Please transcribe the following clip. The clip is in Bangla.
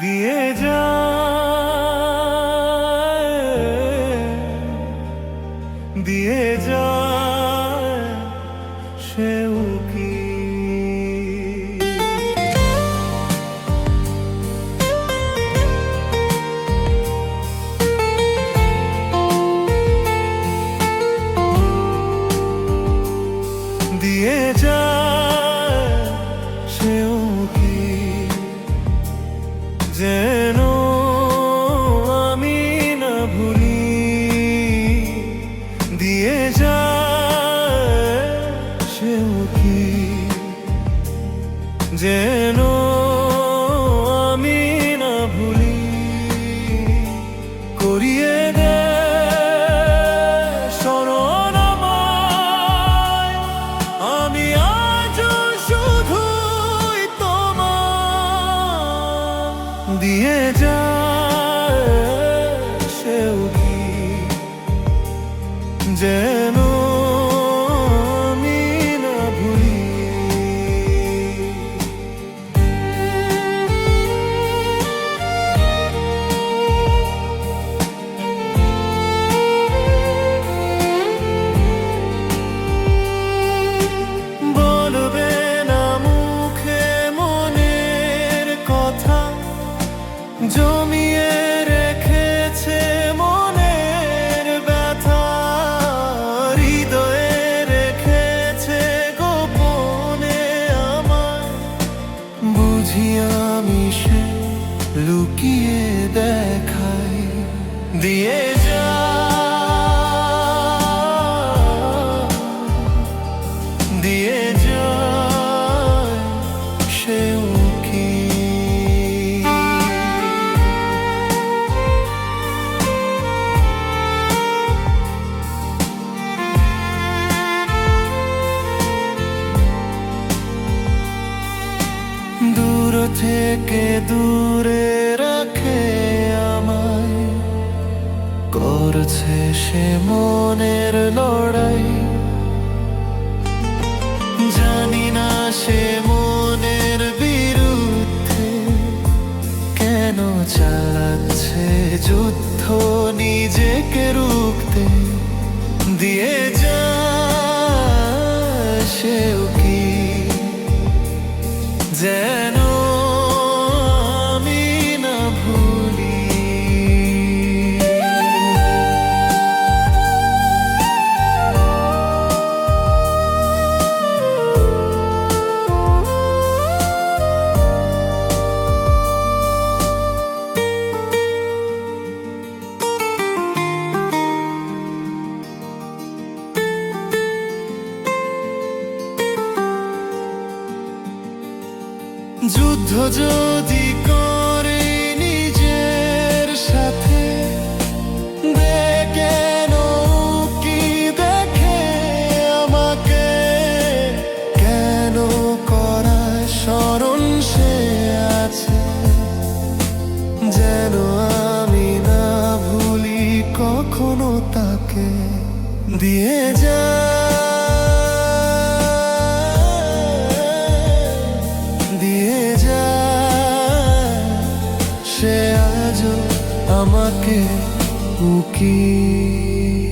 দিয়ে যা। যেন আমি না ভুলি করিয়ে দে স্মরণ আমি আজ শুধুই তোমার দিয়ে যা যেন জমিয়ে রেখেছে মনের রেখেছে গোপনে আমার আমি সে লুকিয়ে দেখাই দিয়ে থেকে দূরে রাখে আমায়। করছে সে মনের লড়াই। জানি না সে মনের বিরুদ্ধে কেন চালাচ্ছে যুদ্ধ নিজেকে রুখতে। দিয়ে যা, সেও যুদ্ধ যদি করে নিজের সাথে দে কেন কি দেখে আমাকে? কেন করা স্মরণ সে আছে? যেন আমি না ভুলি কখনো তাকে দিয়ে যা que o que